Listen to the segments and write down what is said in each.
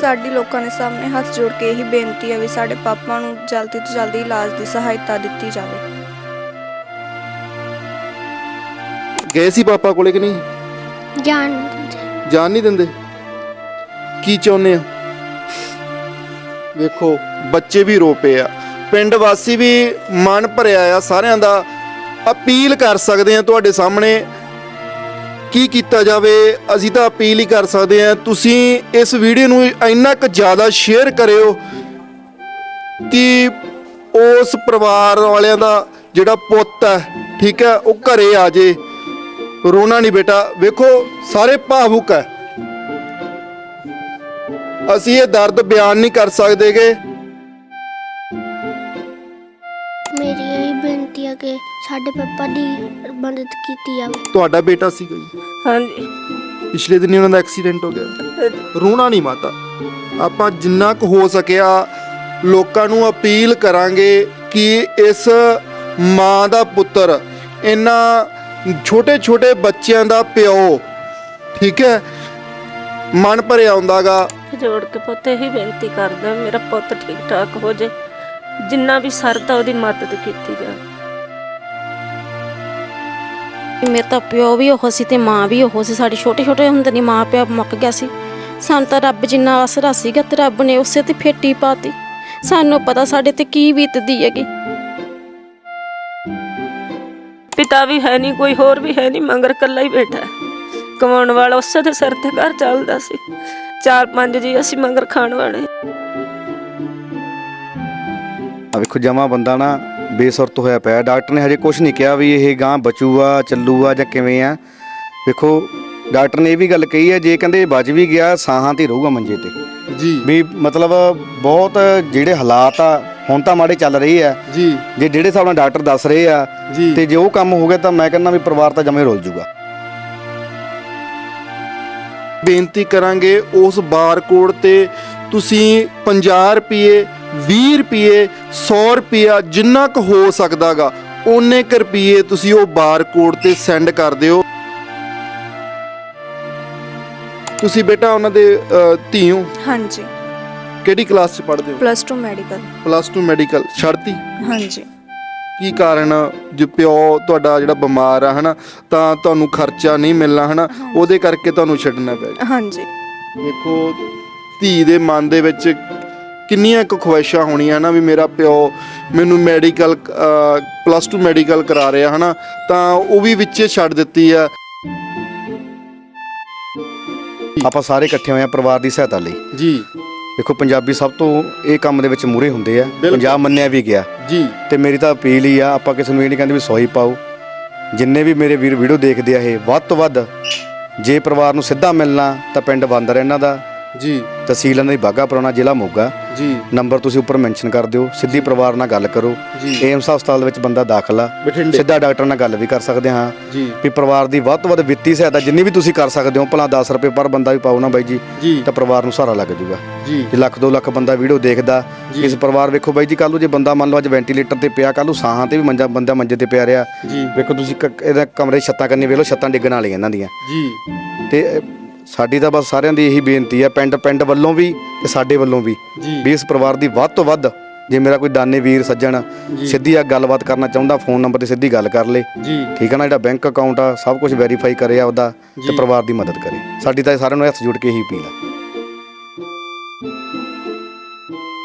ਸਾਡੀ ਲੋਕਾਂ ਦੇ ਸਾਹਮਣੇ ਹੱਥ ਜੋੜ ਕੇ ਇਹੀ ਬੇਨਤੀ ਹੈ ਵੀ ਸਾਡੇ ਪਾਪਾ ਨੂੰ ਜਲਦੀ ਤੋਂ ਜਲਦੀ ਇਲਾਜ ਦੀ ਸਹਾਇਤਾ ਦਿੱਤੀ ਜਾਵੇ। ਗਏ ਸੀ ਪਾਪਾ ਕੋਲੇ ਕਿ ਨਹੀਂ? ਜਾਣ ਜਾਣ ਨਹੀਂ ਦਿੰਦੇ? ਕੀ ਚਾਹੁੰਦੇ ਆ ਵੇਖੋ ਬੱਚੇ ਵੀ ਰੋ ਪਏ ਆ। ਪਿੰਡ ਵਾਸੀ ਵੀ ਮਨ ਭਰਿਆ ਆ ਸਾਰਿਆਂ ਦਾ ਅਪੀਲ ਕਰ ਸਕਦੇ ਆ ਤੁਹਾਡੇ ਸਾਹਮਣੇ। ਕੀ ਕੀਤਾ ਜਾਵੇ, ਅਸੀਂ ਤਾਂ ਅਪੀਲ ਹੀ ਕਰ ਸਕਦੇ ਹਾਂ, ਤੁਸੀਂ ਇਸ ਵੀਡੀਓ ਨੂੰ ਇੰਨਾ ਕੁ ਜ਼ਿਆਦਾ ਸ਼ੇਅਰ ਕਰਿਓ ਕਿ ਉਸ ਪਰਿਵਾਰ ਵਾਲਿਆਂ ਦਾ ਜਿਹੜਾ ਪੁੱਤ ਹੈ, ਠੀਕ ਹੈ, ਉਹ ਘਰੇ ਆ ਜੇ। ਰੋਣਾ ਨਹੀਂ ਬੇਟਾ, ਵੇਖੋ, ਸਾਰੇ ਭਾਵੁਕ ਹੈ। ਅਸੀਂ ਇਹ ਦਰਦ ਬਿਆਨ ਨਹੀਂ ਕਰ ਸਕਦੇਗੇ। ਬੇਨਤੀ ਹੈ ਕਿ ਸਾਡੇ ਪਾਪਾ ਦੀ ਮਦਦ ਕੀਤੀ ਜਾਵੇ। ਤੁਹਾਡਾ ਬੇਟਾ ਸੀਗਾ ਜੀ। ਹਾਂਜੀ। ਪਿਛਲੇ ਦਿਨੀ ਉਹਨਾਂ ਦਾ ਐਕਸੀਡੈਂਟ ਹੋ ਗਿਆ। ਰੋਣਾ ਨਹੀਂ ਮਾਤਾ। ਆਪਾਂ ਜਿੰਨਾ ਕੁ ਹੋ ਸਕਿਆ ਲੋਕਾਂ ਨੂੰ ਅਪੀਲ ਕਰਾਂਗੇ ਕਿ ਇਸ ਮਾਂ ਦਾ ਪੁੱਤਰ ਇਹਨਾਂ ਛੋਟੇ ਛੋਟੇ ਬੱਚਿਆਂ ਦਾ ਪਿਓ ਠੀਕ ਹੈ? ਮਨ ਭਰਿਆ ਹੁੰਦਾਗਾ। ਜੋੜ ਕੇ ਪੁੱਤ ਇਹੀ ਬੇਨਤੀ ਕਰਦਾ ਮੇਰਾ ਪੁੱਤ ਠੀਕ ਠਾਕ ਹੋ ਜੇ ਜਿੰਨਾ ਵੀ ਸਰਦਾ ਉਹਦੀ ਮਦਦ ਕੀਤੀ ਜਾ ਮੇਰੇ ਤਾਂ ਪਿਓ ਵੀ ਉਹ ਸੀ ਤੇ ਮਾਂ ਵੀ ਉਹ ਸੀ। ਸਾਡੇ ਛੋਟੇ ਛੋਟੇ ਹੁੰਦੇ ਨਹੀਂ ਮਾਂ ਪਿਓ ਮੁੱਕ ਗਿਆ ਸੀ। ਸਾਨੂੰ ਤਾਂ ਰੱਬ ਜਿੰਨਾ ਆਸਰਾ ਸੀਗਾ ਤੇ ਰੱਬ ਨੇ ਉਸੇ ਤੇ ਫੇਟੀ ਪਾਤੀ। ਸਾਨੂੰ ਪਤਾ ਸਾਡੇ ਤੇ ਕੀ ਬੀਤਦੀ ਹੈਗੀ। ਪਿਤਾ ਵੀ ਹੈ ਨਹੀਂ ਕੋਈ ਹੋਰ ਵੀ ਹੈ ਨਹੀਂ ਮਗਰ ਕੱਲਾ ਹੀ ਬੈਠਾ। ਕਮਾਉਣ ਵਾਲਾ ਉਸੇ ਦੇ ਸਿਰ ਤੇ ਘਰ ਚੱਲਦਾ ਸੀ। ਚਾਰ ਪੰਜ ਜੀ ਅਸੀਂ ਮਗਰ ਖਾਣ ਵਾਲੇ। ਆ ਵੇਖੋ ਜਮਾ ਬੰਦਾ ਨਾ ਬੇਸੁਰਤ ਹੋਇਆ ਪਿਆ ਡਾਕਟਰ ਨੇ ਹਜੇ ਕੁਝ ਨਹੀਂ ਕਿਹਾ ਵੀ ਇਹ ਗਾਂ ਬਚੂਗਾ ਚੱਲੂਗਾ ਜਾਂ ਕਿਵੇਂ ਆ। ਵੇਖੋ ਡਾਕਟਰ ਨੇ ਇਹ ਵੀ ਗੱਲ ਕਹੀ ਹੈ ਜੇ ਕਹਿੰਦੇ ਬਚ ਵੀ ਗਿਆ ਸਾਹਾਂ ਤੇ ਰਹੂਗਾ ਮੰਜੇ ਤੇ। ਜੀ। ਵੀ ਮਤਲਬ ਬਹੁਤ ਜਿਹੜੇ ਹਾਲਾਤ ਆ ਹੁਣ ਤਾਂ ਮਾੜੇ ਚੱਲ ਰਹੇ ਆ। ਜੀ। ਜੇ ਜਿਹੜੇ ਹਿਸਾਬ ਨਾਲ ਡਾਕਟਰ ਦੱਸ ਰਹੇ ਆ ਜੀ। ਤੇ ਜੇ ਉਹ ਕੰਮ ਹੋ ਗਿਆ ਤਾਂ ਮੈਂ ਕਹਿੰਦਾ ਵੀ ਪਰਿਵਾਰ ਤਾਂ ਜਮੇ ਰੁੱਲ ਜੂਗਾ। ਬੇਨਤੀ ਕਰਾਂਗੇ ਉਸ ਬਾਰਕੋਡ ਤੇ ਤੁਸੀਂ 50 ਰੁਪਏ 20 ਰੁਪਏ 100 ਰੁਪਿਆ ਜਿੰਨਾ ਕੁ ਹੋ ਸਕਦਾਗਾ ਓਨੇ ਕੁ ਰੁਪਏ ਤੁਸੀਂ ਉਹ ਬਾਰਕੋਡ ਤੇ ਸੈਂਡ ਕਰ ਦਿਓ। ਤੁਸੀਂ ਬੇਟਾ ਉਹਨਾਂ ਦੇ ਅ, ਧੀ ਹੋ ਹਾਂਜੀ। ਕਿਹੜੀ ਕਲਾਸ ਚ ਪੜ੍ਹਦੇ ਹੋ? ਪਲੱਸ 2 ਮੈਡੀਕਲ ਪਲੱਸ 2 ਮੈਡੀਕਲ ਛੱਡਤੀ ਹਾਂਜੀ। ਕੀ ਕਾਰਨ ਜੇ ਪਿਓ ਤੁਹਾਡਾ ਜਿਹੜਾ ਬਿਮਾਰ ਆ ਹਨਾ ਤਾਂ ਤੁਹਾਨੂੰ ਖਰਚਾ ਨਹੀਂ ਮਿਲਣਾ ਹਨਾ ਉਹਦੇ ਕਰਕੇ ਤੁਹਾਨੂੰ ਛੱਡਣਾ ਪੈ ਗਿਆ। ਹਾਂਜੀ। ਦੇਖੋ ਧੀ ਦੇ ਮਨ ਦੇ ਵਿੱਚ ਕਿੰਨੀਆਂ ਕੁ ਖੁਆਇਸ਼ਾਂ ਹੋਣੀਆਂ ਨਾ ਵੀ ਮੇਰਾ ਪਿਓ ਮੈਨੂੰ ਮੈਡੀਕਲ ਪਲੱਸ 2 ਮੈਡੀਕਲ ਕਰਾ ਰਿਹਾ ਹਨਾ ਤਾਂ ਉਹ ਵੀ ਵਿੱਚੇ ਛੱਡ ਦਿੱਤੀ ਆ। ਆਪਾਂ ਸਾਰੇ ਇਕੱਠੇ ਹੋਏ ਆ ਪਰਿਵਾਰ ਦੀ ਸਹਾਇਤਾ ਲਈ। ਜੀ। ਵੇਖੋ ਪੰਜਾਬੀ ਸਭ ਤੋਂ ਇਹ ਕੰਮ ਦੇ ਵਿੱਚ ਮੂਰੇ ਹੁੰਦੇ ਆ। ਪੰਜਾਬ ਮੰਨਿਆ ਵੀ ਗਿਆ। ਜੀ। ਤੇ ਮੇਰੀ ਤਾਂ ਅਪੀਲ ਹੀ ਆ ਆਪਾਂ ਕਿਸੇ ਨੂੰ ਇਹ ਨਹੀਂ ਕਹਿੰਦੇ ਵੀ ਸੋਈ ਪਾਓ। ਜਿੰਨੇ ਵੀ ਮੇਰੇ ਵੀਰ ਵੀਡੀਓ ਦੇਖਦੇ ਆ ਇਹ ਵੱਧ ਤੋਂ ਵੱਧ ਜੇ ਪਰਿਵਾਰ ਨੂੰ ਸਿੱਧਾ ਮਿਲਣਾ ਤਾਂ ਪਿੰਡ ਬੰਦਰ ਇਹਨਾਂ ਦਾ। ਜੀ। ਤਹਿਸੀਲ ਇਹਨਾਂ ਦੀ ਬਾਗਾ ਪੁਰਾਣਾ ਜ਼ਿਲ੍ਹਾ ਮੋਗਾ। ਜੀ। ਨੰਬਰ ਤੁਸੀਂ ਉੱਪਰ ਮੈਂਸ਼ਨ ਕਰ ਦਿਓ ਸਿੱਧੀ ਪਰਿਵਾਰ ਨਾਲ ਗੱਲ ਕਰੋ। ਏਮਸ ਹਸਪਤਾਲ ਵਿੱਚ ਬੰਦਾ ਦਾਖਲ। ਆ ਬਠਿੰਡੇ। ਸਿੱਧਾ ਡਾਕਟਰ ਨਾਲ ਗੱਲ ਵੀ ਕਰ ਸਕਦੇ ਹਾਂ। ਜੀ। ਵੀ ਪਰਿਵਾਰ ਦੀ ਵੱਧ ਤੋਂ ਵੱਧ ਵਿੱਤੀ ਸਹਾਇਤਾ ਜਿੰਨੀ ਵੀ ਤੁਸੀਂ ਕਰ ਸਕਦੇ ਹੋ ਭਲਾ 10 ਰੁਪਏ ਪਰ ਬੰਦਾ ਵੀ ਪਾਓ ਨਾ ਬਾਈ ਜੀ ਜੀ। ਤਾਂ ਪਰਿਵਾਰ ਨੂੰ ਸਹਾਰਾ ਲੱਗ ਜਾਊਗਾ ਜੀ। ਜੇ ਲੱਖ 2 ਲੱਖ ਬੰਦਾ ਵੀਡੀਓ ਦੇਖਦਾ। ਜੀ। ਇਸ ਪਰਿਵਾਰ ਵੇਖੋ ਬਾਈ ਜੀ ਕੱਲ ਨੂੰ ਜੇ ਬੰਦਾ ਮੰਨ ਲਓ ਅੱਜ ਵੈਂਟੀਲੇਟਰ ਤੇ ਪਿਆ ਕੱਲ ਨੂੰ ਸਾਹਾਂ ਤੇ ਵੀ ਮੰਜਾ ਬੰਦਾ ਮੰਜੇ ਤੇ ਪਿਆ ਰਿਹਾ। ਜੀ। ਵੇਖੋ ਤੁਸੀਂ ਕ- ਇਹਦਾ ਕਮਰੇ 'ਚ ਛੱਤਾਂ ਕਰਨੀ ਵੇਖ ਲਓ ਛੱਤਾਂ ਡਿੱਗਣ ਵਾਲੀਆਂ ਇਹਨਾਂ ਦੀਆਂ। ਜੀ। ਤੇ ਸਾਡੀ ਤਾਂ ਬਸ ਸਾਰਿਆਂ ਦੀ ਇਹੀ ਬੇਨਤੀ ਹੈ ਪਿੰਡ ਪਿੰਡ ਵੱਲੋਂ ਵੀ ਤੇ ਸਾਡੇ ਵੱਲੋਂ ਵੀ। ਜੀ। ਵੀ ਇਸ ਪਰਿਵਾਰ ਦੀ ਵੱਧ ਤੋਂ ਵੱਧ ਜੇ ਮੇਰਾ ਕੋਈ ਦਾਨੇ ਵੀਰ ਸੱਜਣ। ਸਿੱਧੀ ਆ ਗੱਲਬਾਤ ਕਰਨਾ ਚਾਹੁੰਦਾ ਫੋਨ ਨੰਬਰ ਤੇ ਸਿੱਧੀ ਗੱਲ ਕਰ ਲੇ। ਜੀ। ਠੀਕ ਹੈ ਨਾ ਜਿਹੜਾ ਬੈਂਕ ਅਕਾਊਂਟ ਆ ਸਭ ਕੁਝ ਵੈਰੀਫਾਈ ਕਰਿਆ ਉਹਦਾ। ਤੇ ਪਰਿਵਾਰ ਦੀ ਮਦਦ ਕਰੇ। ਸਾਡੀ ਤਾਂ ਸਾਰਿਆਂ ਨੂੰ ਹੱਥ ਜੋੜ ਕੇ ਇਹੀ ਅਪੀਲ ਆ।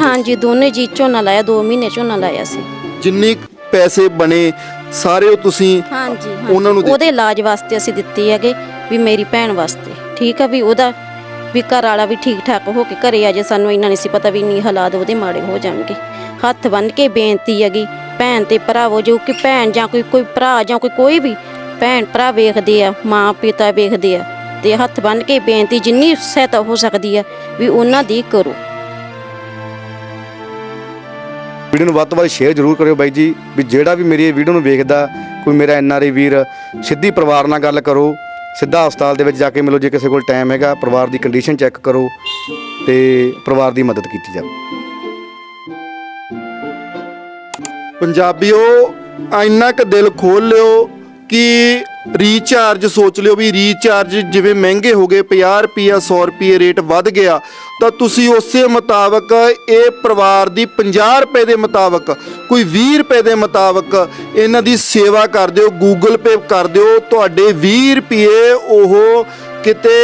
ਹਾਂਜੀ ਦੋਨੇ ਜੀ ਝੋਨਾ ਲਾਇਆ 2 ਮਹੀਨੇ ਝੋਨਾ ਲਾਇਆ ਸੀ। ਜਿੰਨੇ ਕੁ ਪੈਸੇ ਬਣੇ ਸਾਰੇ ਉਹ ਤੁਸੀਂ ਹਾਂਜੀ ਉਹਨਾਂ ਨੂੰ। ਉਹਦੇ ਇਲਾਜ ਵਾਸਤੇ ਅਸੀਂ ਦਿੱਤੇ ਹੈਗੇ ਵੀ ਮੇਰੀ ਭੈਣ ਵਾਸਤੇ। ਠੀਕ ਆ ਵੀ ਉਹਦਾ ਵੀ ਘਰ ਵਾਲਾ ਵੀ ਠੀਕ ਠਾਕ ਹੋ ਕੇ ਘਰੇ ਆ ਜੇ, ਸਾਨੂੰ ਇੰਨਾ ਨਹੀਂ ਸੀ ਪਤਾ ਵੀ ਨਹੀਂ ਹਾਲਾਤ ਉਹਦੇ ਮਾੜੇ ਹੋ ਜਾਣਗੇ। ਹੱਥ ਬੰਨ ਕੇ ਬੇਨਤੀ ਹੈਗੀ, ਭੈਣ ਤੇ ਭਰਾਵੋ ਜੋ ਕਿ ਭੈਣ ਜਾਂ ਕੋਈ ਕੋਈ ਭਰਾ ਜਾਂ ਕੋਈ ਕੋਈ ਵੀ ਭੈਣ ਭਰਾ ਵੇਖਦੇ ਆ, ਮਾਂ ਪਿਤਾ ਵੇਖਦੇ ਆ ਤੇ ਹੱਥ ਬੰਨ ਕੇ ਬੇਨਤੀ ਜਿੰਨੀ ਸਹਾਇਤਾ ਹੋ ਸਕਦੀ ਆ ਵੀ ਉਹਨਾਂ ਦੀ ਕਰੋ। ਵੀਡੀਓ ਨੂੰ ਵੱਧ ਤੋਂ ਵੱਧ ਸ਼ੇਅਰ ਜ਼ਰੂਰ ਕਰਿਓ ਬਾਈ ਜੀ, ਵੀ ਜਿਹੜਾ ਵੀ ਮੇਰੀ ਇਹ ਵੀਡੀਓ ਨੂੰ ਵੇਖਦਾ, ਕੋਈ ਮੇਰਾ ਐਨਆਰਆਈ ਵੀਰ, ਸਿੱਧੀ ਪਰਿਵਾਰ ਨਾਲ ਗੱਲ ਕਰੋ ਸਿੱਧਾ ਹਸਪਤਾਲ ਦੇ ਵਿੱਚ ਜਾ ਕੇ ਮਿਲੋ, ਜੇ ਕਿਸੇ ਕੋਲ ਟਾਈਮ ਹੈਗਾ, ਪਰਿਵਾਰ ਦੀ ਕੰਡੀਸ਼ਨ ਚੈੱਕ ਕਰੋ ਤੇ ਪਰਿਵਾਰ ਦੀ ਮਦਦ ਕੀਤੀ ਜਾਵੇ। ਪੰਜਾਬੀਓ, ਇੰਨਾ ਕੁ ਦਿਲ ਖੋਲ ਲਿਓ ਕਿ ਰੀਚਾਰਜ ਸੋਚ ਲਿਓ ਵੀ ਰੀਚਾਰਜ ਜਿਵੇਂ ਮਹਿੰਗੇ ਹੋ ਗਏ 50 ਰੁਪਿਆ 100 ਰੁਪਏ ਰੇਟ ਵੱਧ ਗਿਆ, ਤਾਂ ਤੁਸੀਂ ਉਸੇ ਮੁਤਾਬਕ ਇਹ ਪਰਿਵਾਰ ਦੀ 50 ਰੁਪਏ ਦੇ ਮੁਤਾਬਕ, ਕੋਈ 20 ਰੁਪਏ ਦੇ ਮੁਤਾਬਕ ਇਹਨਾਂ ਦੀ ਸੇਵਾ ਕਰ ਦਿਓ ਗੂਗਲ ਪੇ ਕਰ ਦਿਓ, ਤੁਹਾਡੇ 20 ਰੁਪਏ ਉਹ ਕਿਤੇ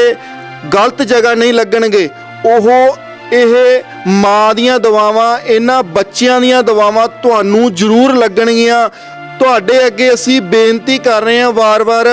ਗਲਤ ਜਗ੍ਹਾ ਨਹੀਂ ਲੱਗਣਗੇ। ਉਹ ਇਹ ਮਾਂ ਦੀਆਂ ਦਵਾਵਾਂ ਇਹਨਾਂ ਬੱਚਿਆਂ ਦੀਆਂ ਦਵਾਵਾਂ ਤੁਹਾਨੂੰ ਜ਼ਰੂਰ ਲੱਗਣਗੀਆਂ। ਤੁਹਾਡੇ ਅੱਗੇ ਅਸੀਂ ਬੇਨਤੀ ਕਰ ਰਹੇ ਹਾਂ ਵਾਰ-ਵਾਰ